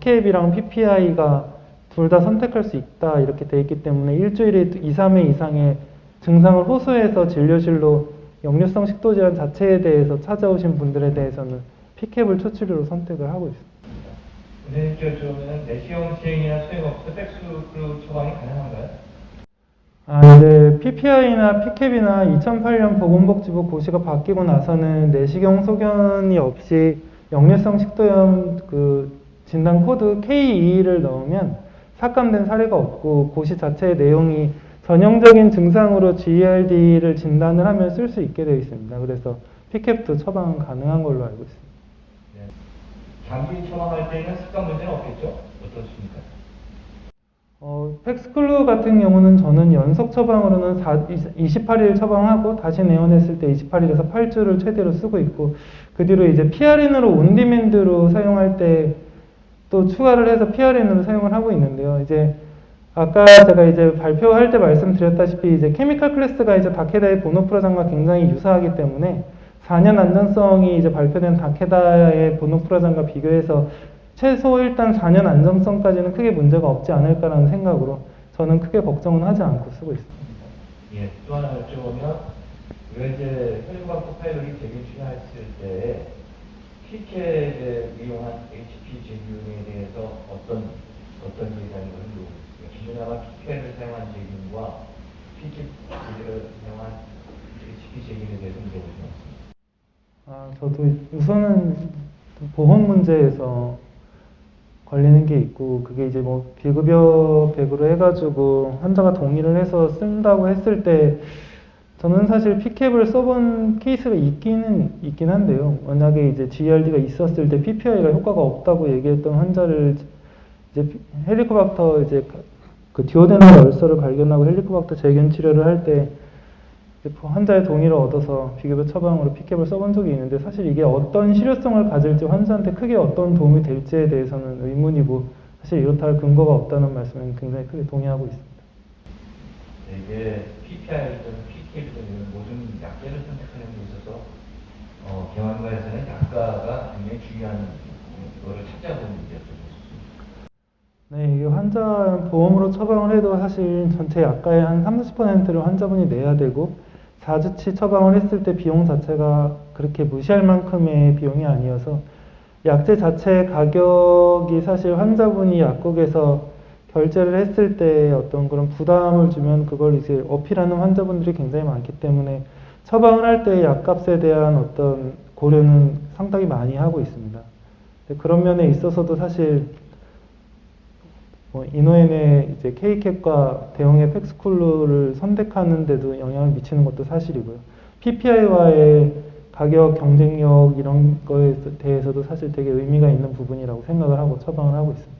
PCAB랑 PPI가 둘 다 선택할 수 있다 이렇게 돼 있기 때문에 일주일에 2, 3회 이상의 증상을 호소해서 진료실로 역류성 식도 질환 자체에 대해서 찾아오신 분들에 대해서는 피캡을 초치료로 선택을 하고 있습니다. 선생님께 여쭤보면 내시경 시행이나 소용없어 백스크루 처방이 가능한가요? 아, 이제 PPI나 PCAB이나 2008년 보건복지부 고시가 바뀌고 나서는 내시경 소견이 없이 역류성 식도염 그 진단 코드 K2를 넣으면 삭감된 사례가 없고 고시 자체의 내용이 전형적인 증상으로 GERD를 진단을 하면 쓸 수 있게 되어 있습니다. 그래서 PCAB도 처방 가능한 걸로 알고 있습니다. 네. 장기 처방할 때는 습관 문제는 없겠죠? 어떻습니까? 어, 팩스클루 같은 경우는 저는 연속 처방으로는 4, 28일 처방하고 다시 내원했을 때 28일에서 8주를 최대로 쓰고 있고 그 뒤로 이제 PRN으로 온디맨드로 사용할 때 또 추가를 해서 PRN으로 사용을 하고 있는데요. 이제 아까 제가 이제 발표할 때 말씀드렸다시피 이제 케미칼 클래스가 이제 다케다의 보노프라장과 굉장히 유사하기 때문에 4년 안전성이 이제 발표된 다케다의 보노프라장과 비교해서 최소 일단 4년 안정성까지는 크게 문제가 없지 않을까라는 생각으로 저는 크게 걱정은 하지 않고 쓰고 있습니다. 예, 또 하나 여쭤보면 이제 혈관 파일럿이 제균 취하했을 때 PK에 이용한 HP 어떤 어떤 얘기라는 것을 물어보겠습니다. 기존에 아마 PK를 사용한 제균과 PK를 사용한 HP 제균에 대해서 물어보시면 아, 저도 우선은 보험 문제에서 걸리는 게 있고 그게 이제 뭐 비급여 백으로 해가지고 환자가 동의를 해서 쓴다고 했을 때 저는 사실 피캡을 써본 케이스가 있기는 있긴 한데요. 만약에 이제 GERD가 있었을 때 PPI가 효과가 없다고 얘기했던 환자를 이제 피- 헬리코박터 이제 가- 그 디오데널 얼서를 발견하고 헬리코박터 재균 치료를 할 때 환자의 동의를 얻어서 비급여 처방으로 피캡을 써본 적이 있는데 사실 이게 어떤 실효성을 가질지 환자한테 크게 어떤 도움이 될지에 대해서는 의문이고 사실 이렇다 할 근거가 없다는 말씀에 굉장히 크게 동의하고 있습니다. 네, 이게 PPI든 PK든 모든 약제를 선택하는 데 있어서 어, 경환과에서는 약가가 굉장히 중요한 거를 찾아보는 문제였습니다. 네, 이게 환자 보험으로 처방을 해도 사실 전체 약가의 한 30, 40%를 환자분이 내야 되고 4주치 처방을 했을 때 비용 자체가 그렇게 무시할 만큼의 비용이 아니어서 약제 자체 가격이 사실 환자분이 약국에서 결제를 했을 때 어떤 그런 부담을 주면 그걸 이제 어필하는 환자분들이 굉장히 많기 때문에 처방을 할 때 약값에 대한 어떤 고려는 상당히 많이 하고 있습니다. 그런 면에 있어서도 사실 뭐 이노엔의 이제 K캡과 대형의 팩스쿨루를 선택하는데도 영향을 미치는 것도 사실이고요. PPI와의 가격 경쟁력 이런 거에 대해서도 사실 되게 의미가 있는 부분이라고 생각을 하고 처방을 하고 있습니다.